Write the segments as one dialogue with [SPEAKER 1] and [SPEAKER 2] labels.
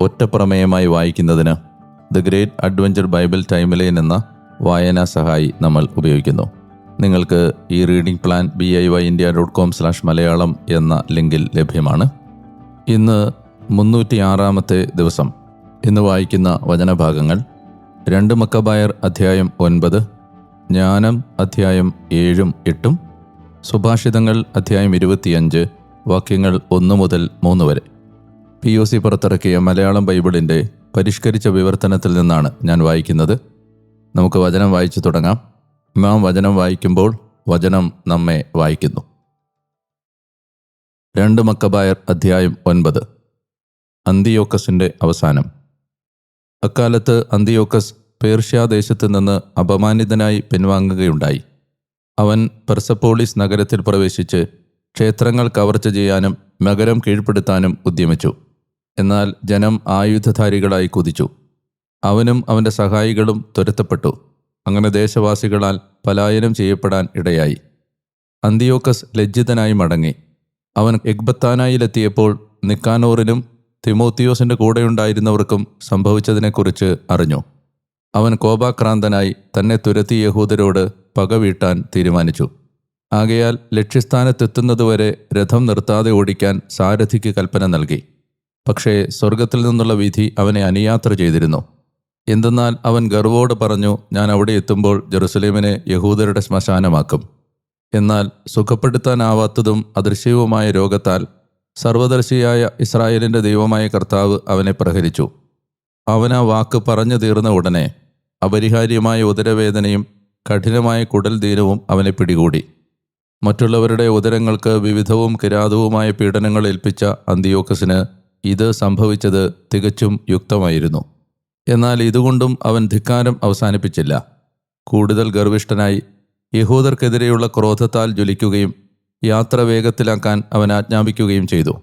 [SPEAKER 1] ഒറ്റപ്രമേയമായി വായിക്കുന്നതിന് the great adventure Bible timeline എന്ന വായനാ സഹായി നമ്മൾ ഉപയോഗിക്കുന്നു. നിങ്ങൾക്ക് ഈ reading plan B I Y India dot com slash Malayalam എന്ന ലിങ്കിൽ ലഭ്യമാണ്. ഇന്ന് മുന്നൂറ്റി ആറാമത്തെ ദിവസം. ഇന്ന് വായിക്കുന്ന വചനഭാഗങ്ങൾ രണ്ട് മക്കബായർ അധ്യായം ഒൻപത് ജ്ഞാനം അധ്യായം ഏഴും എട്ടും സുഭാഷിതങ്ങൾ അധ്യായം ഇരുപത്തിയഞ്ച് വാക്യങ്ങൾ ഒന്ന് മുതൽ മൂന്ന് വരെ. പി ഒ സി പുറത്തിറക്കിയ മലയാളം ബൈബിളിന്റെ പരിഷ്കരിച്ച വിവർത്തനത്തിൽ നിന്നാണ് ഞാൻ വായിക്കുന്നത്. നമുക്ക് വചനം വായിച്ചു തുടങ്ങാം. നാം വചനം വായിക്കുമ്പോൾ വചനം നമ്മെ വായിക്കുന്നു. രണ്ട് മക്കബായർ അധ്യായം ഒൻപത്. അന്തിയോക്കസിന്റെ അവസാനം. അക്കാലത്ത് അന്തിയോക്കസ് പേർഷ്യാദേശത്ത് നിന്ന് അപമാനിതനായി പിൻവാങ്ങുകയുണ്ടായി. അവൻ പെർസപ്പോളിസ് നഗരത്തിൽ പ്രവേശിച്ച് ക്ഷേത്രങ്ങൾ കവർച്ച ചെയ്യാനും നഗരം കീഴ്പ്പെടുത്താനും ഉദ്യമിച്ചു. എന്നാൽ ജനം ആയുധധാരികളായി കുതിച്ചു. അവനും അവന്റെ സഹായികളും തുരത്തപ്പെട്ടു. അങ്ങനെ ദേശവാസികളാൽ പലായനം ചെയ്യപ്പെടാൻ ഇടയായി. അന്തിയോക്കസ് ലജ്ജിതനായി മടങ്ങി. അവൻ എഗ്ബത്താനായിലെത്തിയപ്പോൾ നിക്കാനോറിനും തിമോത്തിയോസിന്റെ കൂടെയുണ്ടായിരുന്നവർക്കും സംഭവിച്ചതിനെക്കുറിച്ച് അറിഞ്ഞു. അവൻ കോപാക്രാന്തനായി തന്നെ തുരത്തി യഹൂദരോട് പകവീട്ടാൻ തീരുമാനിച്ചു. ആകയാൽ ലക്ഷ്യസ്ഥാനത്തെത്തുന്നതുവരെ രഥം നിർത്താതെ ഓടിക്കാൻ സാരഥിക്ക് കൽപ്പന നൽകി. പക്ഷേ സ്വർഗത്തിൽ നിന്നുള്ള വിധി അവനെ അനുയാത്ര ചെയ്തിരുന്നു. എന്തെന്നാൽ അവൻ ഗർവോട് പറഞ്ഞു ഞാൻ അവിടെ എത്തുമ്പോൾ ജെറുസലേമിനെ യഹൂദരുടെ ശ്മശാനമാക്കും. എന്നാൽ സുഖപ്പെടുത്താനാവാത്തതും അദൃശ്യവുമായ രോഗത്താൽ സർവദർശിയായ ഇസ്രായേലിന്റെ ദൈവമായ കർത്താവ് അവനെ പ്രഹരിച്ചു. അവൻ ആ വാക്ക് പറഞ്ഞു തീർന്ന ഉടനെ അപരിഹാര്യമായ ഉദരവേദനയും കഠിനമായ കുടൽ ദീനവും അവനെ പിടികൂടി. മറ്റുള്ളവരുടെ ഉദരങ്ങൾക്ക് വിവിധവും കിരാതവുമായ പീഡനങ്ങൾ ഏൽപ്പിച്ച അന്തിയോക്കസിന് ഇത് സംഭവിച്ചത് തികച്ചും യുക്തമായിരുന്നു. എന്നാൽ ഇതുകൊണ്ടും അവൻ ധിക്കാരം അവസാനിപ്പിച്ചില്ല. കൂടുതൽ ഗർവിഷ്ഠനായി യഹൂദർക്കെതിരെയുള്ള ക്രോധത്താൽ ജ്വലിക്കുകയും യാത്ര വേഗത്തിലാക്കാൻ അവൻ ആജ്ഞാപിക്കുകയും ചെയ്തു.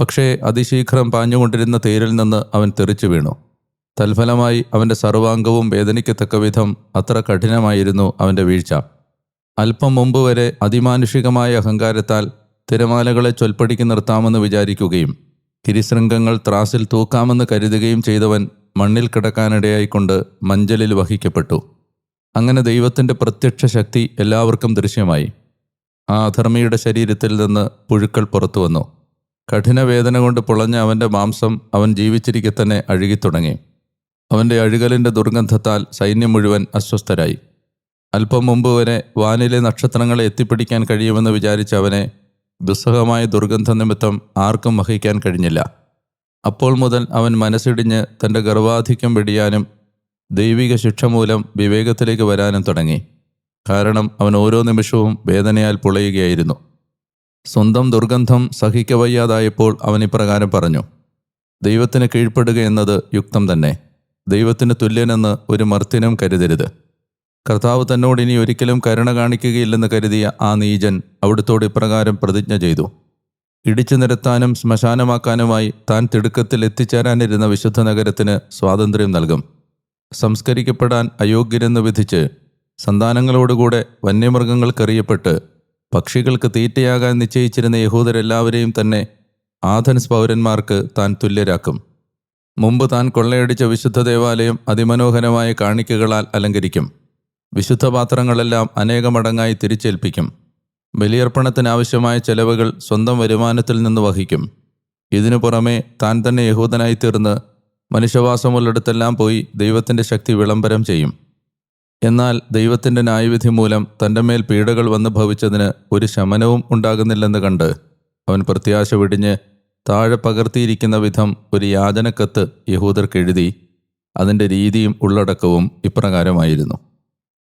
[SPEAKER 1] പക്ഷേ അതിശീഘ്രം പാഞ്ഞുകൊണ്ടിരുന്ന തേരിൽ നിന്ന് അവൻ തെറിച്ചു വീണു. തൽഫലമായി അവന്റെ സർവാംഗവും വേദനിക്കത്തക്ക വിധം അത്ര കഠിനമായിരുന്നു അവന്റെ വീഴ്ച. അല്പം മുമ്പ് വരെ അതിമാനുഷികമായ അഹങ്കാരത്താൽ തിരമാലകളെ ചൊൽപ്പടിക്ക് നിർത്താമെന്ന് വിചാരിക്കുകയും കിരിശൃംഗങ്ങൾ ത്രാസിൽ തൂക്കാമെന്ന് കരുതുകയും ചെയ്തവൻ മണ്ണിൽ കിടക്കാനിടയായിക്കൊണ്ട് മഞ്ചലിൽ വഹിക്കപ്പെട്ടു. അങ്ങനെ ദൈവത്തിന്റെ പ്രത്യക്ഷ ശക്തി എല്ലാവർക്കും ദൃശ്യമായി. ആ അധർമ്മിയുടെ ശരീരത്തിൽ നിന്ന് പുഴുക്കൾ പുറത്തു വന്നു. കഠിനവേദന കൊണ്ട് പുളഞ്ഞ അവന്റെ മാംസം അവൻ ജീവിച്ചിരിക്കെ തന്നെ അഴുകിത്തുടങ്ങി. അവന്റെ അഴുകലിന്റെ ദുർഗന്ധത്താൽ സൈന്യം മുഴുവൻ അസ്വസ്ഥരായി. അല്പം മുമ്പ് വരെ വാനിലെ നക്ഷത്രങ്ങളെ എത്തിപ്പിടിക്കാൻ കഴിയുമെന്ന് വിചാരിച്ച അവനെ ദുസ്സഹമായ ദുർഗന്ധ നിമിത്തം ആർക്കും വഹിക്കാൻ കഴിഞ്ഞില്ല. അപ്പോൾ മുതൽ അവൻ മനസ്സിടിഞ്ഞ് തന്റെ ഗർവാധിക്യം വെടിയാനും ദൈവിക ശിക്ഷ മൂലം വിവേകത്തിലേക്ക് വരാനും തുടങ്ങി. കാരണം അവൻ ഓരോ നിമിഷവും വേദനയാൽ പുളയുകയായിരുന്നു. സ്വന്തം ദുർഗന്ധം സഹിക്കവയ്യാതായപ്പോൾ അവൻ ഇപ്രകാരം പറഞ്ഞു ദൈവത്തിന് കീഴ്പ്പെടുക എന്നത് യുക്തം തന്നെ. ദൈവത്തിന് തുല്യനെന്ന് ഒരു മർത്തിനും കരുതരുത്. കർത്താവ് തന്നോട് ഇനി ഒരിക്കലും കരുണ കാണിക്കുകയില്ലെന്ന് കരുതിയ ആ നീജൻ അവിടുത്തോട് ഇപ്രകാരം പ്രതിജ്ഞ ചെയ്തു. ഇടിച്ചു നിരത്താനും ശ്മശാനമാക്കാനുമായി താൻ തിടുക്കത്തിൽ എത്തിച്ചേരാനിരുന്ന വിശുദ്ധ നഗരത്തിന് സ്വാതന്ത്ര്യം നൽകും. സംസ്കരിക്കപ്പെടാൻ അയോഗ്യരെന്ന് വിധിച്ച് സന്താനങ്ങളോടുകൂടെ വന്യമൃഗങ്ങൾക്കെറിയപ്പെട്ട് പക്ഷികൾക്ക് തീറ്റയാകാൻ നിശ്ചയിച്ചിരുന്ന യഹൂദരെല്ലാവരെയും തന്നെ ആഥൻസ് പൗരന്മാർക്ക് താൻ തുല്യരാക്കും. മുമ്പ് താൻ കൊള്ളയടിച്ച വിശുദ്ധ ദേവാലയം അതിമനോഹരമായ കാണിക്കകളാൽ അലങ്കരിക്കും. വിശുദ്ധ പാത്രങ്ങളെല്ലാം അനേകമടങ്ങായി തിരിച്ചേൽപ്പിക്കും. ബലിയർപ്പണത്തിനാവശ്യമായ ചെലവുകൾ സ്വന്തം വരുമാനത്തിൽ നിന്ന് വഹിക്കും. ഇതിനു പുറമെ താൻ തന്നെ യഹൂദനായി തീർന്ന് മനുഷ്യവാസമുള്ളിടത്തെല്ലാം പോയി ദൈവത്തിന്റെ ശക്തി വിളംബരം ചെയ്യും. എന്നാൽ ദൈവത്തിന്റെ ന്യായവിധി മൂലം തന്റെ മേൽ പീഡകൾ വന്നു ഭവിച്ചതിന് ഒരു ശമനവും ഉണ്ടാകുന്നില്ലെന്ന് കണ്ട് അവൻ പ്രത്യാശ വെടിഞ്ഞ് താഴെ പകർത്തിയിരിക്കുന്ന വിധം ഒരു യാചനക്കത്ത് യഹൂദർക്ക് എഴുതി അതിന്റെ രീതിയും ഉള്ളടക്കവും ഇപ്രകാരമായിരുന്നു.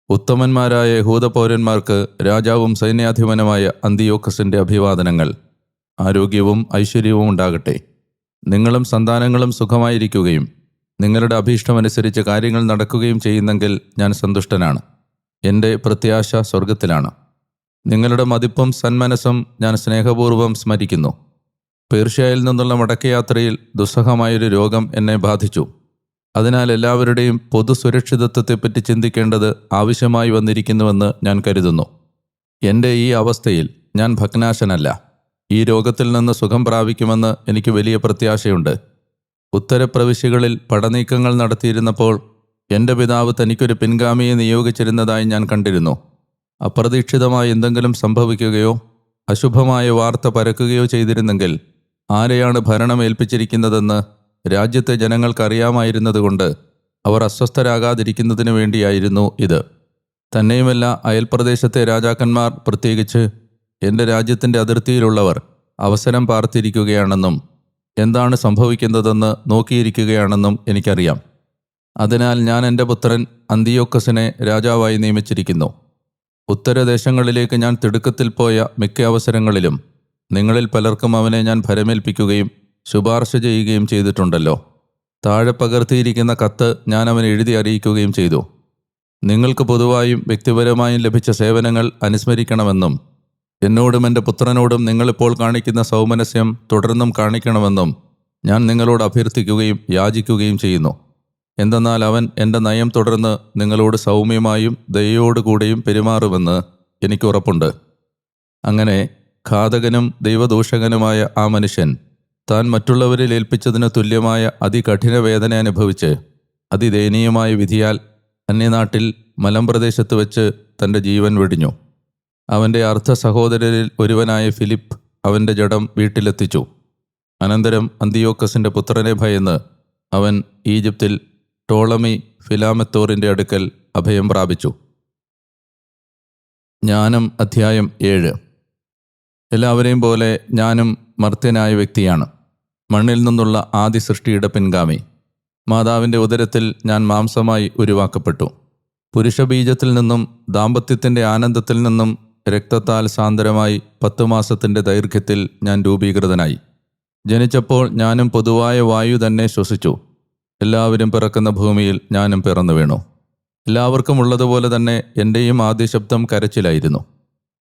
[SPEAKER 1] ഉത്തമന്മാരായ യഹൂദ പൗരന്മാർക്ക് രാജാവും സൈന്യാധിപനുമായ അന്തിയോക്കസിന്റെ അഭിവാദനങ്ങൾ. ആരോഗ്യവും ഐശ്വര്യവും ഉണ്ടാകട്ടെ. നിങ്ങളും സന്താനങ്ങളും സുഖമായിരിക്കുകയും നിങ്ങളുടെ അഭീഷ്ടമനുസരിച്ച് കാര്യങ്ങൾ നടക്കുകയും ചെയ്യുന്നെങ്കിൽ ഞാൻ സന്തുഷ്ടനാണ്. എന്റെ പ്രത്യാശ സ്വർഗത്തിലാണ് നിങ്ങളുടെ മതിപ്പും സന്മനസ്സും ഞാൻ സ്നേഹപൂർവം സ്മരിക്കുന്നു. പേർഷ്യയിൽ നിന്നുള്ള മടക്കയാത്രയിൽ ദുസ്സഹമായൊരു രോഗം എന്നെ ബാധിച്ചു. അതിനാൽ എല്ലാവരുടെയും പൊതു സുരക്ഷിതത്വത്തെപ്പറ്റി ചിന്തിക്കേണ്ടത് ആവശ്യമായി വന്നിരിക്കുന്നുവെന്ന് ഞാൻ കരുതുന്നു. എന്റെ ഈ അവസ്ഥയിൽ ഞാൻ ഭഗ്നാശനല്ല. ഈ രോഗത്തിൽ നിന്ന് സുഖം പ്രാപിക്കുമെന്ന് എനിക്ക് വലിയ പ്രത്യാശയുണ്ട്. ഉത്തരപ്രവിശ്യകളിൽ പടനീക്കങ്ങൾ നടത്തിയിരുന്നപ്പോൾ എന്റെ പിതാവ് തനിക്കൊരു പിൻഗാമിയെ നിയോഗിച്ചിരുന്നതായി ഞാൻ കണ്ടിരുന്നു. അപ്രതീക്ഷിതമായി എന്തെങ്കിലും സംഭവിക്കുകയോ അശുഭമായ വാർത്ത പരക്കുകയോ ചെയ്തിരുന്നെങ്കിൽ ആരെയാണ് ഭരണം ഏൽപ്പിച്ചിരിക്കുന്നതെന്ന് രാജ്യത്തെ ജനങ്ങൾക്കറിയാമായിരുന്നതുകൊണ്ട് അവർ അസ്വസ്ഥരാകാതിരിക്കുന്നതിനു വേണ്ടിയായിരുന്നു ഇത്. തന്നെയുമല്ല അയൽപ്രദേശത്തെ രാജാക്കന്മാർ പ്രത്യേകിച്ച് എന്റെ രാജ്യത്തിന്റെ അതിർത്തിയിലുള്ളവർ അവസരം പാർത്തിരിക്കുകയാണെന്നും എന്താണ് സംഭവിക്കുന്നതെന്ന് നോക്കിയിരിക്കുകയാണെന്നും എനിക്കറിയാം. അതിനാൽ ഞാൻ എന്റെ പുത്രൻ അന്തിയോക്കസിനെ രാജാവായി നിയമിച്ചിരിക്കുന്നു. ഉത്തരദേശങ്ങളിലേക്ക് ഞാൻ തിടുക്കത്തിൽ പോയ മിക്ക അവസരങ്ങളിലും നിങ്ങളിൽ പലർക്കും അവനെ ഞാൻ ഭരമേൽപ്പിക്കുകയും ശുപാർശ ചെയ്യുകയും ചെയ്തിട്ടുണ്ടല്ലോ. താഴെ പകർത്തിയിരിക്കുന്ന കത്ത് ഞാൻ അവൻ എഴുതി അറിയിക്കുകയും ചെയ്തു. നിങ്ങൾക്ക് പൊതുവായും വ്യക്തിപരമായും ലഭിച്ച സേവനങ്ങൾ അനുസ്മരിക്കണമെന്നും എന്നോടും എന്റെ പുത്രനോടും നിങ്ങളിപ്പോൾ കാണിക്കുന്ന സൗമനസ്യം തുടർന്നും കാണിക്കണമെന്നും ഞാൻ നിങ്ങളോട് അഭ്യർത്ഥിക്കുകയും യാചിക്കുകയും ചെയ്യുന്നു. എന്തെന്നാൽ അവൻ എന്റെ നയം തുടർന്ന് നിങ്ങളോട് സൗമ്യമായും ദയോടുകൂടെയും പെരുമാറുമെന്ന് എനിക്ക് ഉറപ്പുണ്ട്. അങ്ങനെ ഘാതകനും ദൈവദൂഷകനുമായ ആ മനുഷ്യൻ താൻ മറ്റുള്ളവരെ ഏൽപ്പിച്ചതിന് തുല്യമായ അതികഠിന വേദന അനുഭവിച്ച് അതിദയനീയമായ വിധിയാൽ അന്യനാട്ടിൽ മലമ്പ്രദേശത്ത് വെച്ച് തന്റെ ജീവൻ വെടിഞ്ഞു. അവന്റെ അർദ്ധ സഹോദരരിൽ ഒരുവനായ ഫിലിപ്പ് അവന്റെ ജഡം വീട്ടിലെത്തിച്ചു. അനന്തരം അന്തിയോക്കസിന്റെ പുത്രനെ ഭയന്ന് അവൻ ഈജിപ്തിൽ ടോളമി ഫിലാമത്തോറിന്റെ അടുക്കൽ അഭയം പ്രാപിച്ചു. ജ്ഞാനം അധ്യായം ഏഴ്. എല്ലാവരെയും പോലെ ഞാനും മർത്യനായ വ്യക്തിയാണ്. മണ്ണിൽ നിന്നുള്ള ആദി സൃഷ്ടിയുടെ പിൻഗാമി. മാതാവിന്റെ ഉദരത്തിൽ ഞാൻ മാംസമായി ഉരുവാക്കപ്പെട്ടു. പുരുഷബീജത്തിൽ നിന്നും ദാമ്പത്യത്തിന്റെ ആനന്ദത്തിൽ നിന്നും രക്തത്താൽ സാന്ദ്രമായി പത്തു മാസത്തിന്റെ ദൈർഘ്യത്തിൽ ഞാൻ രൂപീകൃതനായി. ജനിച്ചപ്പോൾ ഞാനും പൊതുവായ വായു തന്നെ ശ്വസിച്ചു. എല്ലാവരും പിറക്കുന്ന ഭൂമിയിൽ ഞാനും പിറന്നു വീണു. എല്ലാവർക്കും ഉള്ളതുപോലെ തന്നെ എന്റെയും ആദ്യ ശബ്ദം കരച്ചിലായിരുന്നു.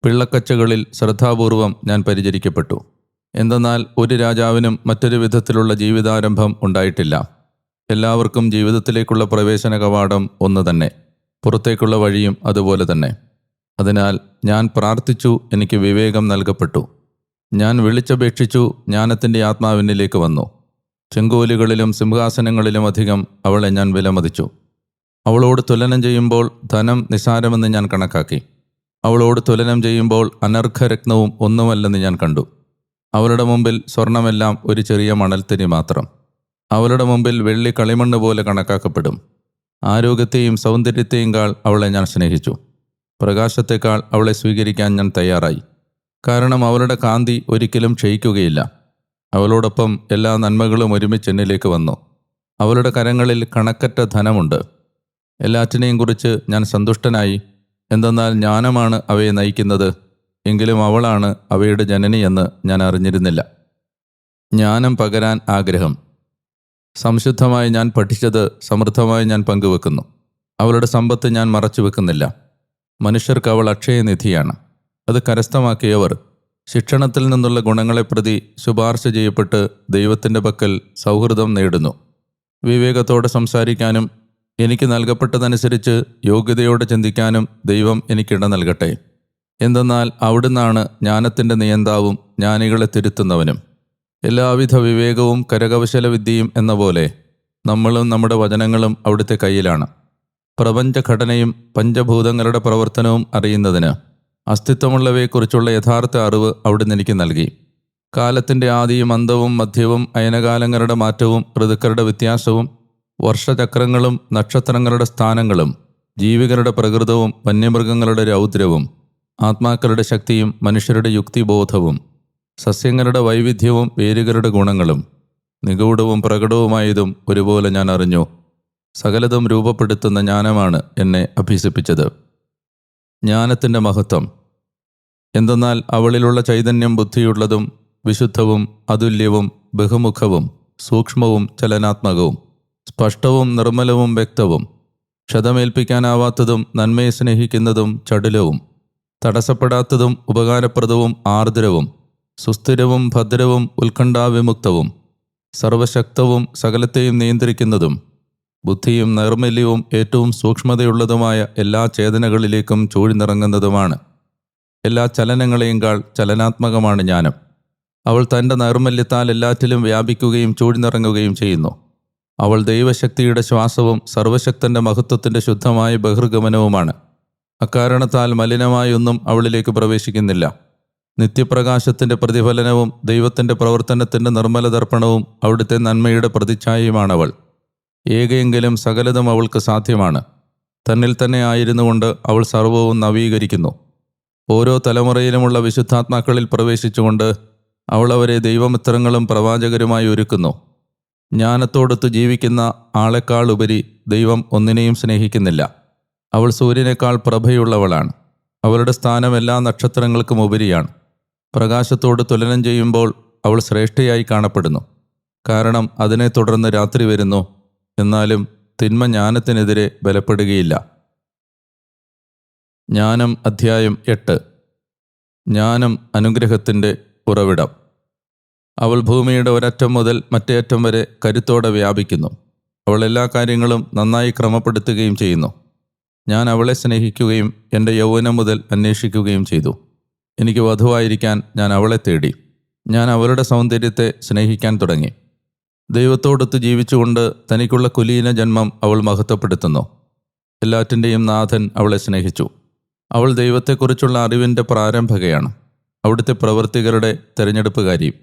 [SPEAKER 1] പിള്ളക്കച്ചകളിൽ ശ്രദ്ധാപൂർവം ഞാൻ പരിചരിക്കപ്പെട്ടു. എന്തെന്നാൽ ഒരു രാജാവിനും മറ്റൊരു വിധത്തിലുള്ള ജീവിതാരംഭം ഉണ്ടായിട്ടില്ല. എല്ലാവർക്കും ജീവിതത്തിലേക്കുള്ള പ്രവേശന കവാടം ഒന്ന് തന്നെ. പുറത്തേക്കുള്ള വഴിയും അതുപോലെ തന്നെ. അതിനാൽ ഞാൻ പ്രാർത്ഥിച്ചു എനിക്ക് വിവേകം നൽകപ്പെട്ടു. ഞാൻ വിളിച്ചപേക്ഷിച്ചു ജ്ഞാനത്തിന്റെ ആത്മാവിനിലേക്ക് വന്നു. ചെങ്കോലുകളിലും സിംഹാസനങ്ങളിലും അധികം അവളെ ഞാൻ വിലമതിച്ചു. അവളോട് തുലനം ചെയ്യുമ്പോൾ ധനം നിസാരമെന്ന് ഞാൻ കണക്കാക്കി. അവളോട് തുലനം ചെയ്യുമ്പോൾ അനർഘരത്നവും ഒന്നുമല്ലെന്ന് ഞാൻ കണ്ടു. അവളുടെ മുമ്പിൽ സ്വർണമെല്ലാം ഒരു ചെറിയ മണൽത്തിരി മാത്രം. അവളുടെ മുമ്പിൽ വെള്ളി കളിമണ്ണ് പോലെ കണക്കാക്കപ്പെടും. ആരോഗ്യത്തെയും സൗന്ദര്യത്തെയും കാൾ അവളെ ഞാൻ സ്നേഹിച്ചു. പ്രകാശത്തെക്കാൾ അവളെ സ്വീകരിക്കാൻ ഞാൻ തയ്യാറായി. കാരണം അവളുടെ കാന്തി ഒരിക്കലും ക്ഷയിക്കുകയില്ല. അവളോടൊപ്പം എല്ലാ നന്മകളും ഒരുമിച്ച് എന്നിലേക്ക് വന്നു. അവളുടെ കരങ്ങളിൽ കണക്കറ്റ ധനമുണ്ട്. എല്ലാറ്റിനെയും കുറിച്ച് ഞാൻ സന്തുഷ്ടനായി. എന്തെന്നാൽ ജ്ഞാനമാണ് അവയെ നയിക്കുന്നത്. എങ്കിലും അവളാണ് അവയുടെ ജനനിയെന്ന് ഞാൻ അറിഞ്ഞിരുന്നില്ല. ജ്ഞാനം പകരാൻ ആഗ്രഹം. സംശുദ്ധമായി ഞാൻ പഠിച്ചത് സമൃദ്ധമായി ഞാൻ പങ്കുവെക്കുന്നു. അവളുടെ സമ്പത്ത് ഞാൻ മറച്ചു വെക്കുന്നില്ല മനുഷ്യർക്ക് അവൾ അക്ഷയനിധിയാണ്. അത് കരസ്ഥമാക്കിയവർ. ശിക്ഷണത്തിൽ നിന്നുള്ള ഗുണങ്ങളെ പ്രതി ശുപാർശ ചെയ്യപ്പെട്ട് ദൈവത്തിന്റെ പക്കൽ സൗഹൃദം നേടുന്നു. വിവേകത്തോടെ സംസാരിക്കാനും എനിക്ക് നൽകപ്പെട്ടതനുസരിച്ച് യോഗ്യതയോടെ ചിന്തിക്കാനും ദൈവം എനിക്കിട നൽകട്ടെ. എന്തെന്നാൽ അവിടുന്നാണ് ജ്ഞാനത്തിന്റെ നിയന്താവും ജ്ഞാനികളെ തിരുത്തുന്നവനും. എല്ലാവിധ വിവേകവും കരകൗശല വിദ്യയും എന്ന പോലെ നമ്മളും നമ്മുടെ വചനങ്ങളും അവിടുത്തെ കയ്യിലാണ്. പ്രപഞ്ചഘടനയും പഞ്ചഭൂതങ്ങളുടെ പ്രവർത്തനവും അറിയുന്നതിന് അസ്തിത്വമുള്ളവയെക്കുറിച്ചുള്ള യഥാർത്ഥ അറിവ് അവിടുന്ന് എനിക്ക് നൽകി. കാലത്തിന്റെ ആദിയും അന്തവും മധ്യവും അയനകാലങ്ങളുടെ മാറ്റവും ഋതുക്കളുടെ വ്യത്യാസവും വർഷചക്രങ്ങളും നക്ഷത്രങ്ങളുടെ സ്ഥാനങ്ങളും ജീവികളുടെ പ്രകൃതവും വന്യമൃഗങ്ങളുടെ രൗദ്രവും ആത്മാക്കളുടെ ശക്തിയും മനുഷ്യരുടെ യുക്തിബോധവും സസ്യങ്ങളുടെ വൈവിധ്യവും വേരുകളുടെ ഗുണങ്ങളും നിഗൂഢവും പ്രകടവുമായതും ഒരുപോലെ ഞാൻ അറിഞ്ഞു. സകലതും രൂപപ്പെടുത്തുന്ന ജ്ഞാനമാണ് എന്നെ അഭ്യസിപ്പിച്ചത്. ജ്ഞാനത്തിന്റെ മഹത്വം. എന്തെന്നാൽ അവളിലുള്ള ചൈതന്യം ബുദ്ധിയുള്ളതും വിശുദ്ധവും അതുല്യവും ബഹുമുഖവും സൂക്ഷ്മവും ചലനാത്മകവും സ്പഷ്ടവും നിർമ്മലവും വ്യക്തവും ക്ഷതമേൽപ്പിക്കാനാവാത്തതും നന്മയെ സ്നേഹിക്കുന്നതും ചടുലവും തടസ്സപ്പെടാത്തതും ഉപകാരപ്രദവും ആർദ്രവും സുസ്ഥിരവും ഭദ്രവും ഉത്കണ്ഠാവിമുക്തവും സർവശക്തവും സകലത്തെയും നിയന്ത്രിക്കുന്നതും ബുദ്ധിയും നൈർമല്യവും ഏറ്റവും സൂക്ഷ്മതയുള്ളതുമായ എല്ലാ ചേതനകളിലേക്കും ചൂഴ്ന്നിറങ്ങുന്നതുമാണ് എല്ലാ ചലനങ്ങളെയും കാൾ ചലനാത്മകമാണ് ജ്ഞാനം. അവൾ തന്റെ നൈർമല്യത്താൽ എല്ലാറ്റിലും വ്യാപിക്കുകയും ചൂഴ്ന്നിറങ്ങുകയും ചെയ്യുന്നു. അവൾ ദൈവശക്തിയുടെ ശ്വാസവും സർവശക്തന്റെ മഹത്വത്തിന്റെ ശുദ്ധമായ ബഹിർഗമനവുമാണ്. അക്കാരണത്താൽ മലിനമായൊന്നും അവളിലേക്ക് പ്രവേശിക്കുന്നില്ല. നിത്യപ്രകാശത്തിന്റെ പ്രതിഫലനവും ദൈവത്തിന്റെ പ്രവർത്തനത്തിന്റെ നിർമ്മല ദർപ്പണവും അവിടുത്തെ നന്മയുടെ പ്രതിച്ഛായയുമാണവൾ. ഏകയെങ്കിലും സകലതും അവൾക്ക് സാധ്യമാണ്. തന്നിൽ തന്നെ ആയിരുന്നുകൊണ്ട് അവൾ സർവവും നവീകരിക്കുന്നു. ഓരോ തലമുറയിലുമുള്ള വിശുദ്ധാത്മാക്കളിൽ പ്രവേശിച്ചുകൊണ്ട് അവൾ അവരെ ദൈവമിത്രങ്ങളും പ്രവാചകരുമായി ഒരുക്കുന്നു. ജ്ഞാനത്തോടൊത്ത് ജീവിക്കുന്ന ആളെക്കാളുപരി ദൈവം ഒന്നിനെയും സ്നേഹിക്കുന്നില്ല. അവൾ സൂര്യനേക്കാൾ പ്രഭയുള്ളവളാണ്. അവളുടെ സ്ഥാനം എല്ലാ നക്ഷത്രങ്ങൾക്കും ഉപരിയാണ്. പ്രകാശത്തോട് തുലനം ചെയ്യുമ്പോൾ അവൾ ശ്രേഷ്ഠയായി കാണപ്പെടുന്നു. കാരണം അതിനെ തുടർന്ന് രാത്രി വരുന്നു. എന്നാലും തിന്മ ജ്ഞാനത്തിനെതിരെ ബലപ്പെടുകയില്ല. ജ്ഞാനം അധ്യായം എട്ട്. ജ്ഞാനം അനുഗ്രഹത്തിന്റെ ഉറവിടം. അവൾ ഭൂമിയുടെ ഒരറ്റം മുതൽ മറ്റേ അറ്റം വരെ കരുത്തോടെ വ്യാപിക്കുന്നു. അവൾ എല്ലാ കാര്യങ്ങളും നന്നായി ക്രമപ്പെടുത്തുകയും ചെയ്യുന്നു. ഞാൻ അവളെ സ്നേഹിക്കുകയും എന്റെ യൗവനം മുതൽ അന്വേഷിക്കുകയും ചെയ്തു. എനിക്ക് വധുവായിരിക്കാൻ ഞാൻ അവളെ തേടി. ഞാൻ അവളുടെ സൗന്ദര്യത്തെ സ്നേഹിക്കാൻ തുടങ്ങി. ദൈവത്തോടൊത്ത് ജീവിച്ചുകൊണ്ട് തനിക്കുള്ള കുലീന ജന്മം അവൾ മഹത്വപ്പെടുത്തുന്നു. എല്ലാറ്റിന്റെയും നാഥൻ അവളെ സ്നേഹിച്ചു. അവൾ ദൈവത്തെക്കുറിച്ചുള്ള അറിവിന്റെ പ്രാരംഭകയാണ്. അവിടുത്തെ പ്രവൃത്തികളുടെ തിരഞ്ഞെടുപ്പുകാരിയും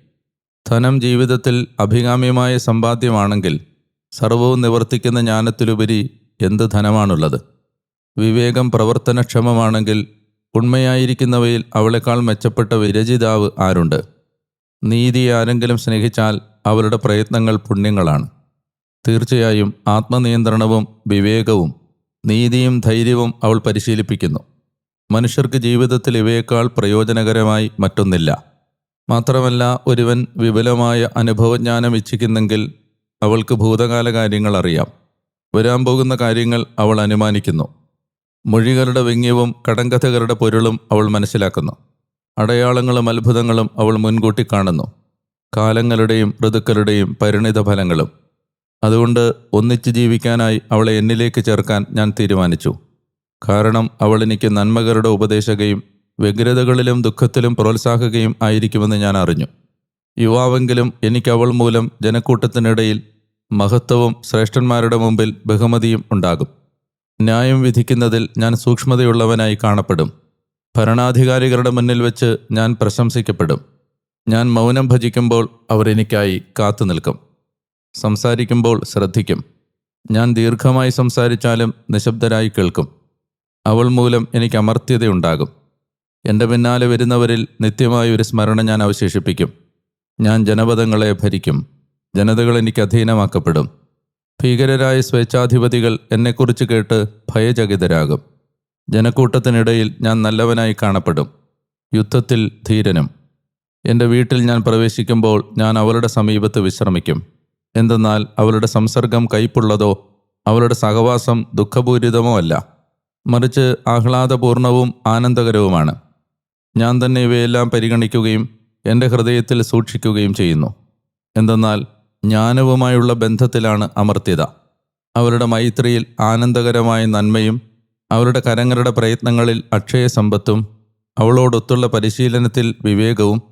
[SPEAKER 1] ധനം ജീവിതത്തിൽ അഭികാമ്യമായ സമ്പാദ്യമാണെങ്കിൽ സർവവും നിവർത്തിക്കുന്ന ജ്ഞാനത്തിലുപരി എന്ത് ധനമാണുള്ളത്? വിവേകം പ്രവർത്തനക്ഷമമാണെങ്കിൽ ഉണ്മയായിരിക്കുന്നവയിൽ അവളെക്കാൾ മെച്ചപ്പെട്ട വിരചിതാവ് ആരുണ്ട്? നീതി ആരെങ്കിലും സ്നേഹിച്ചാൽ അവരുടെ പ്രയത്നങ്ങൾ പുണ്യങ്ങളാണ്. തീർച്ചയായും ആത്മനിയന്ത്രണവും വിവേകവും നീതിയും ധൈര്യവും അവൾ പരിശീലിപ്പിക്കുന്നു. മനുഷ്യർക്ക് ജീവിതത്തിൽ ഇവയേക്കാൾ പ്രയോജനകരമായി മറ്റൊന്നില്ല. മാത്രമല്ല ഒരുവൻ വിപുലമായ അനുഭവജ്ഞാനം ഇച്ഛിക്കുന്നെങ്കിൽ അവൾക്ക് ഭൂതകാല കാര്യങ്ങൾ അറിയാം. വരാൻ പോകുന്ന കാര്യങ്ങൾ അവൾ അനുമാനിക്കുന്നു. മൊഴികളുടെ വ്യംഗ്യവും കടങ്കഥകളുടെ പൊരുളും അവൾ മനസ്സിലാക്കുന്നു. അടയാളങ്ങളും അത്ഭുതങ്ങളും അവൾ മുൻകൂട്ടി കാണുന്നു. കാലങ്ങളുടെയും ഋതുക്കളുടെയും പരിണിത ഫലങ്ങളും. അതുകൊണ്ട് ഒന്നിച്ച് ജീവിക്കാനായി അവളെ എന്നിലേക്ക് ചേർക്കാൻ ഞാൻ തീരുമാനിച്ചു. കാരണം അവൾ എനിക്ക് നന്മകളുടെ ഉപദേശകയും വ്യഗ്രതകളിലും ദുഃഖത്തിലും പ്രോത്സാഹകയും ആയിരിക്കുമെന്ന് ഞാൻ അറിഞ്ഞു. യുവാവെങ്കിലും എനിക്ക് അവൾ മൂലം ജനക്കൂട്ടത്തിനിടയിൽ മഹത്വവും ശ്രേഷ്ഠന്മാരുടെ മുമ്പിൽ ബഹുമതിയും ഉണ്ടാകും. ന്യായം വിധിക്കുന്നതിൽ ഞാൻ സൂക്ഷ്മതയുള്ളവനായി കാണപ്പെടും. ഭരണാധികാരികളുടെ മുന്നിൽ വെച്ച് ഞാൻ പ്രശംസിക്കപ്പെടും. ഞാൻ മൗനം ഭജിക്കുമ്പോൾ അവർ എനിക്കായി കാത്തു നിൽക്കും. സംസാരിക്കുമ്പോൾ ശ്രദ്ധിക്കും. ഞാൻ ദീർഘമായി സംസാരിച്ചാലും നിശബ്ദരായി കേൾക്കും. അവൾ മൂലം എനിക്ക് അമർത്യതയുണ്ടാകും. എന്റെ പിന്നാലെ വരുന്നവരിൽ നിത്യമായ ഒരു സ്മരണ ഞാൻ അവശേഷിപ്പിക്കും. ഞാൻ ജനപദങ്ങളെ ഭരിക്കും. ജനതകൾ എനിക്ക് അധീനമാക്കപ്പെടും. ഭീകരരായ സ്വേച്ഛാധിപതികൾ എന്നെക്കുറിച്ച് കേട്ട് ഭയചകിതരാകും. ജനക്കൂട്ടത്തിനിടയിൽ ഞാൻ നല്ലവനായി കാണപ്പെടും. യുദ്ധത്തിൽ ധീരനും. എന്റെ വീട്ടിൽ ഞാൻ പ്രവേശിക്കുമ്പോൾ ഞാൻ അവളുടെ സമീപത്ത് വിശ്രമിക്കും. എന്തെന്നാൽ അവളുടെ സംസർഗം കയ്പുള്ളതോ അവളുടെ സഹവാസം ദുഃഖപൂരിതമോ അല്ല. മറിച്ച് ആഹ്ലാദപൂർണവും ആനന്ദകരവുമാണ്. ഞാൻ തന്നെ ഇവയെല്ലാം പരിഗണിക്കുകയും എന്റെ ഹൃദയത്തിൽ സൂക്ഷിക്കുകയും ചെയ്യുന്നു. എന്തെന്നാൽ ജ്ഞാനവുമായുള്ള ബന്ധത്തിലാണ് അമർത്യത അവരുടെ മൈത്രിയിൽ ആനന്ദകരമായ നന്മയും അവരുടെ കരങ്ങളുടെ പ്രയത്നങ്ങളിൽ അക്ഷയ സമ്പത്തും അവളോടൊത്തുള്ള പരിശീലനത്തിൽ വിവേകവും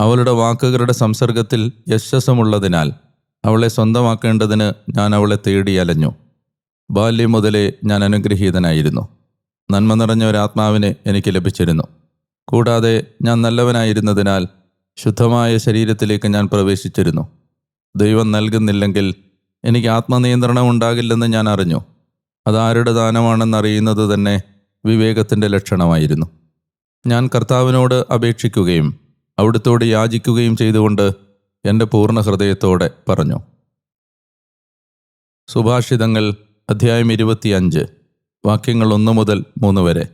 [SPEAKER 1] അവളുടെ വാക്കുകളുടെ സംസർഗത്തിൽ യശസ്സുമുള്ളതിനാൽ അവളെ സ്വന്തമാക്കേണ്ടതിന് ഞാൻ അവളെ തേടി അലഞ്ഞു. ബാല്യം മുതലേ ഞാൻ അനുഗ്രഹീതനായിരുന്നു. നന്മ നിറഞ്ഞ ഒരാത്മാവിനെ എനിക്ക് ലഭിച്ചിരുന്നു. കൂടാതെ ഞാൻ നല്ലവനായിരുന്നതിനാൽ ശുദ്ധമായ ശരീരത്തിലേക്ക് ഞാൻ പ്രവേശിച്ചിരുന്നു. ദൈവം നൽകുന്നില്ലെങ്കിൽ എനിക്ക് ആത്മനിയന്ത്രണം ഉണ്ടാകില്ലെന്ന് ഞാൻ അറിഞ്ഞു. അതാരുടെ ദാനമാണെന്നറിയുന്നത് തന്നെ വിവേകത്തിന്റെ ലക്ഷണമായിരുന്നു. ഞാൻ കർത്താവിനോട് അപേക്ഷിക്കുകയും അവിടുത്തോട് യാചിക്കുകയും ചെയ്തുകൊണ്ട് എന്റെ പൂർണ ഹൃദയത്തോടെ പറഞ്ഞു. സുഭാഷിതങ്ങൾ അധ്യായം ഇരുപത്തിയഞ്ച് വാക്യങ്ങൾ ഒന്ന് മുതൽ മൂന്ന് വരെ.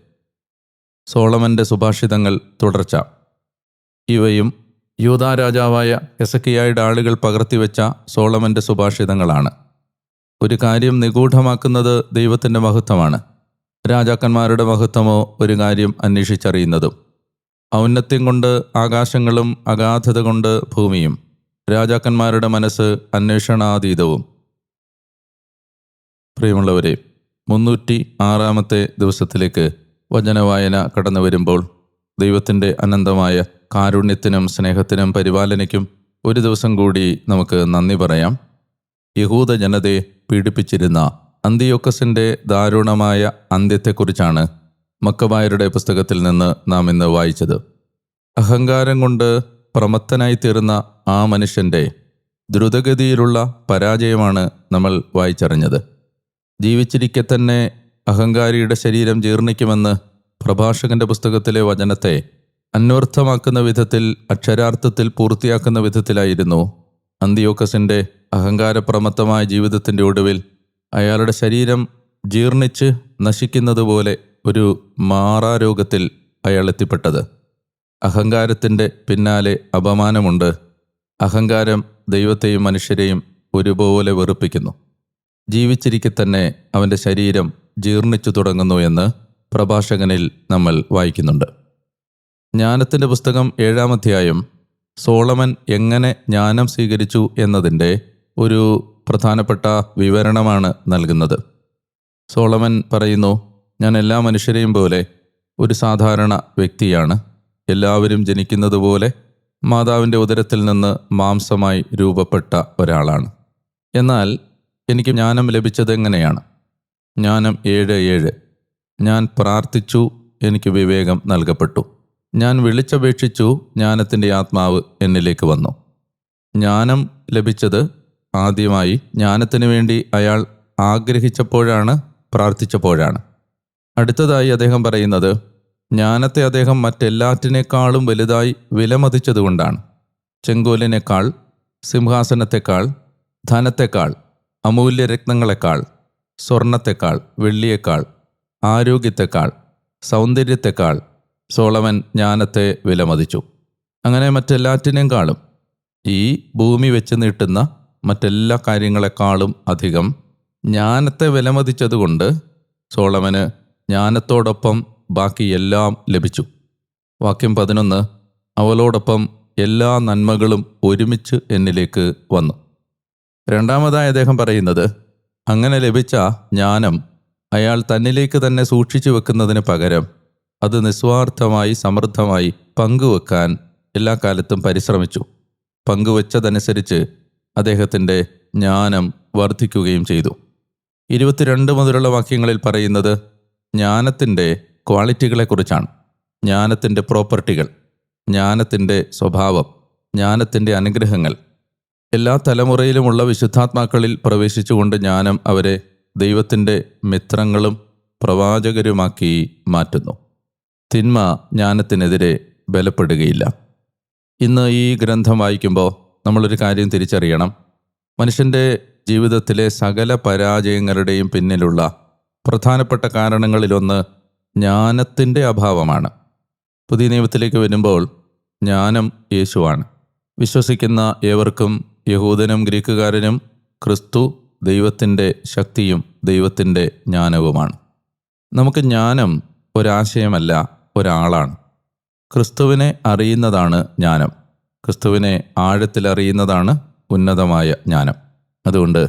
[SPEAKER 1] സോളമന്റെ സുഭാഷിതങ്ങൾ തുടർച്ച. ഇവയും യൂതാ രാജാവായ എസക്കിയായുടെ ആളുകൾ പകർത്തിവെച്ച സോളമന്റെ സുഭാഷിതങ്ങളാണ്. ഒരു കാര്യം നിഗൂഢമാക്കുന്നത് ദൈവത്തിന്റെ മഹത്വമാണ്. രാജാക്കന്മാരുടെ മഹത്വമോ ഒരു കാര്യം അന്വേഷിച്ചറിയുന്നതും. ഔന്നത്യം കൊണ്ട് ആകാശങ്ങളും അഗാധത കൊണ്ട് ഭൂമിയും. രാജാക്കന്മാരുടെ മനസ്സ് അന്വേഷണാതീതവും. പ്രിയമുള്ളവരെ മുന്നൂറ്റി ആറാമത്തെ ദിവസത്തിലേക്ക് വചനവായന കടന്നു വരുമ്പോൾ ദൈവത്തിന്റെ അനന്തമായ കാരുണ്യത്തിനും സ്നേഹത്തിനും പരിപാലനയ്ക്കും ഒരു ദിവസം കൂടി നമുക്ക് നന്ദി പറയാം. യഹൂദ ജനതയെ പീഡിപ്പിച്ചിരുന്ന അന്തിയോക്കസിന്റെ ദാരുണമായ അന്ത്യത്തെക്കുറിച്ചാണ് മക്കബായരുടെ പുസ്തകത്തിൽ നിന്ന് നാം ഇന്ന് വായിച്ചത്. അഹങ്കാരം കൊണ്ട് പ്രമത്തനായി തീർന്ന ആ മനുഷ്യന്റെ ദ്രുതഗതിയിലുള്ള പരാജയമാണ് നമ്മൾ വായിച്ചറിഞ്ഞത്. ജീവിച്ചിരിക്കെ തന്നെ അഹങ്കാരിയുടെ ശരീരം ജീർണിക്കുമെന്ന് പ്രഭാഷകന്റെ പുസ്തകത്തിലെ വചനത്തെ അന്വർത്ഥമാക്കുന്ന വിധത്തിൽ അക്ഷരാർത്ഥത്തിൽ പൂർത്തിയാക്കുന്ന വിധത്തിലായിരുന്നു അന്തിയോക്കസിന്റെ അഹങ്കാരപ്രമത്തമായ ജീവിതത്തിന്റെ ഒടുവിൽ അയാളുടെ ശരീരം ജീർണിച്ച് നശിക്കുന്നതുപോലെ ഒരു മാറാരോഗത്തിൽ അയാൾ എത്തിപ്പെട്ടത്. അഹങ്കാരത്തിന്റെ പിന്നാലെ അപമാനമുണ്ട്. അഹങ്കാരം ദൈവത്തെയും മനുഷ്യരെയും ഒരുപോലെ വെറുപ്പിക്കുന്നു. ജീവിച്ചിരിക്കെ തന്നെ അവന്റെ ശരീരം ജീർണിച്ചു തുടങ്ങുന്നു എന്ന് പ്രഭാഷകനിൽ നമ്മൾ വായിക്കുന്നുണ്ട്. ജ്ഞാനത്തിന്റെ പുസ്തകം ഏഴാം അധ്യായം. സോളമൻ എങ്ങനെ ജ്ഞാനം സ്വീകരിച്ചു എന്നതിന്റെ ഒരു പ്രധാനപ്പെട്ട വിവരണമാണ് നൽകുന്നത്. സോളമൻ പറയുന്നു ഞാൻ എല്ലാ മനുഷ്യരെയും പോലെ ഒരു സാധാരണ വ്യക്തിയാണ്. എല്ലാവരും ജനിക്കുന്നത് പോലെ മാതാവിന്റെ ഉദരത്തിൽ നിന്ന് മാംസമായി രൂപപ്പെട്ട ഒരാളാണ്. എന്നാൽ എനിക്ക് ജ്ഞാനം ലഭിച്ചത് എങ്ങനെയാണ്? ജ്ഞാനം ഏഴ് ഏഴ്. ഞാൻ പ്രാർത്ഥിച്ചു എനിക്ക് വിവേകം നൽകപ്പെട്ടു. ഞാൻ വിളിച്ചപേക്ഷിച്ചു ജ്ഞാനത്തിന്റെ ആത്മാവ് എന്നിലേക്ക് വന്നു. ജ്ഞാനം ലഭിച്ചത് ആദ്യമായി ജ്ഞാനത്തിനു വേണ്ടി അയാൾ ആഗ്രഹിച്ചപ്പോഴാണ് പ്രാർത്ഥിച്ചപ്പോഴാണ്. അടുത്തതായി അദ്ദേഹം പറയുന്നത് ജ്ഞാനത്തെ അദ്ദേഹം മറ്റെല്ലാറ്റിനേക്കാളും വലുതായി വിലമതിച്ചതുകൊണ്ടാണ്. ചെങ്കോലിനേക്കാൾ സിംഹാസനത്തെക്കാൾ ധനത്തെക്കാൾ അമൂല്യ രത്നങ്ങളെക്കാൾ സ്വർണത്തെക്കാൾ വെള്ളിയേക്കാൾ ആരോഗ്യത്തെക്കാൾ സൗന്ദര്യത്തെക്കാൾ സോളമൻ ജ്ഞാനത്തെ വിലമതിച്ചു. അങ്ങനെ മറ്റെല്ലാറ്റിനേക്കാളും ഈ ഭൂമി വെച്ച് നീട്ടുന്ന മറ്റെല്ലാ കാര്യങ്ങളെക്കാളും അധികം ജ്ഞാനത്തെ വിലമതിച്ചതുകൊണ്ട് സോളമന് ജ്ഞാനത്തോടൊപ്പം ബാക്കി എല്ലാം ലഭിച്ചു. വാക്യം പതിനൊന്ന് അവളോടൊപ്പം എല്ലാ നന്മകളും ഒരുമിച്ച് എന്നിലേക്ക് വന്നു. രണ്ടാമതായി അദ്ദേഹം പറയുന്നത് അങ്ങനെ ലഭിച്ച ജ്ഞാനം അയാൾ തന്നിലേക്ക് തന്നെ സൂക്ഷിച്ചു വെക്കുന്നതിന് പകരം അത് നിസ്വാർത്ഥമായി സമൃദ്ധമായി പങ്കുവെക്കാൻ എല്ലാ കാലത്തും പരിശ്രമിച്ചു. പങ്കുവച്ചതനുസരിച്ച് അദ്ദേഹത്തിന്റെ ജ്ഞാനം വർദ്ധിക്കുകയും ചെയ്തു. ഇരുപത്തിരണ്ട് മുതലുള്ള വാക്യങ്ങളിൽ പറയുന്നത് ജ്ഞാനത്തിന്റെ ക്വാളിറ്റികളെക്കുറിച്ചാണ്. ജ്ഞാനത്തിന്റെ പ്രോപ്പർട്ടികൾ ജ്ഞാനത്തിന്റെ സ്വഭാവം ജ്ഞാനത്തിന്റെ അനുഗ്രഹങ്ങൾ. എല്ലാ തലമുറയിലുമുള്ള വിശുദ്ധാത്മാക്കളിൽ പ്രവേശിച്ചുകൊണ്ട് ജ്ഞാനം അവരെ ദൈവത്തിന്റെ മിത്രങ്ങളും പ്രവാചകരുമാക്കി മാറ്റുന്നു. തിന്മ ജ്ഞാനത്തിനെതിരെ ബലപ്പെടുകയില്ല. ഇന്ന് ഈ ഗ്രന്ഥം വായിക്കുമ്പോൾ നമ്മളൊരു കാര്യം തിരിച്ചറിയണം. മനുഷ്യന്റെ ജീവിതത്തിലെ സകല പരാജയങ്ങളുടെയും പിന്നിലുള്ള പ്രധാനപ്പെട്ട കാരണങ്ങളിലൊന്ന് ജ്ഞാനത്തിന്റെ അഭാവമാണ്. പുതിയ നിയമത്തിലേക്ക് വരുമ്പോൾ ജ്ഞാനം യേശുവാണ്. വിശ്വസിക്കുന്ന ഏവർക്കും യഹൂദനും ഗ്രീക്കുകാരനും ക്രിസ്തു ദൈവത്തിന്റെ ശക്തിയും ദൈവത്തിന്റെ ജ്ഞാനവുമാണ്. നമുക്ക് ജ്ഞാനം ഒരാശയമല്ല ഒരാളാണ്. ക്രിസ്തുവിനെ അറിയുന്നതാണ് ജ്ഞാനം. ക്രിസ്തുവിനെ ആഴത്തിലറിയുന്നതാണ് ഉന്നതമായ ജ്ഞാനം. അതുകൊണ്ട്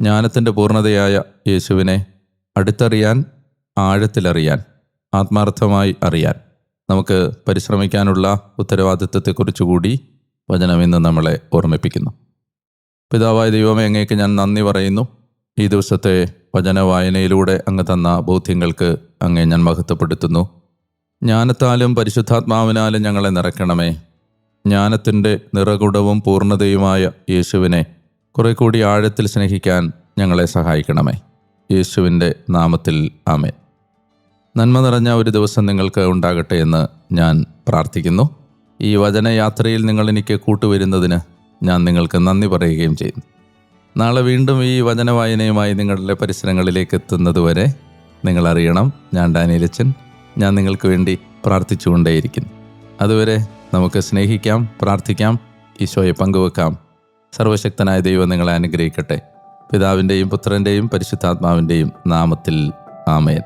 [SPEAKER 1] ജ്ഞാനത്തിന്റെ പൂർണതയായ യേശുവിനെ അടുത്തറിയാൻ ആഴത്തിലറിയാൻ ആത്മാർത്ഥമായി അറിയാൻ നമുക്ക് പരിശ്രമിക്കാനുള്ള ഉത്തരവാദിത്വത്തെക്കുറിച്ചുകൂടി വചനം ഇന്ന് നമ്മളെ ഓർമ്മിപ്പിക്കുന്നു. പിതാവായ ദൈവമേ അങ്ങേക്ക് ഞാൻ നന്ദി പറയുന്നു. ഈ ദിവസത്തെ വചന വായനയിലൂടെ അങ്ങ് തന്ന ബോധ്യങ്ങൾക്ക് അങ്ങേ ഞാൻ മഹത്വപ്പെടുത്തുന്നു. ജ്ഞാനത്താലും പരിശുദ്ധാത്മാവിനാലും ഞങ്ങളെ നിറയ്ക്കണമേ. ജ്ഞാനത്തിന്റെ നിറകുടവും പൂർണതയുമായ യേശുവിനെ കുറെ കൂടി ആഴത്തിൽ സ്നേഹിക്കാൻ ഞങ്ങളെ സഹായിക്കണമേ. യേശുവിന്റെ നാമത്തിൽ ആമേ നന്മ നിറഞ്ഞ ഒരു ദിവസം നിങ്ങൾക്ക് ഉണ്ടാകട്ടെ എന്ന് ഞാൻ പ്രാർത്ഥിക്കുന്നു. ഈ വചനയാത്രയിൽ നിങ്ങൾ എനിക്ക് കൂട്ടുവരുന്നതിന് ഞാൻ നിങ്ങൾക്ക് നന്ദി പറയുകയും ചെയ്യുന്നു. നാളെ വീണ്ടും ഈ വചന വായനയുമായി നിങ്ങളുടെ പരിസരങ്ങളിലേക്ക് എത്തുന്നതുവരെ നിങ്ങളറിയണം ഞാൻ ഡാനിയലച്ചൻ ഞാൻ നിങ്ങൾക്ക് വേണ്ടി പ്രാർത്ഥിച്ചുകൊണ്ടേയിരിക്കുന്നു. അതുവരെ നമുക്ക് സ്നേഹിക്കാം പ്രാർത്ഥിക്കാം ഈശോയെ പങ്കുവെക്കാം. സർവശക്തനായ ദൈവം നിങ്ങളെ അനുഗ്രഹിക്കട്ടെ. പിതാവിന്റെയും പുത്രന്റെയും പരിശുദ്ധാത്മാവിന്റെയും നാമത്തിൽ ആമേൻ.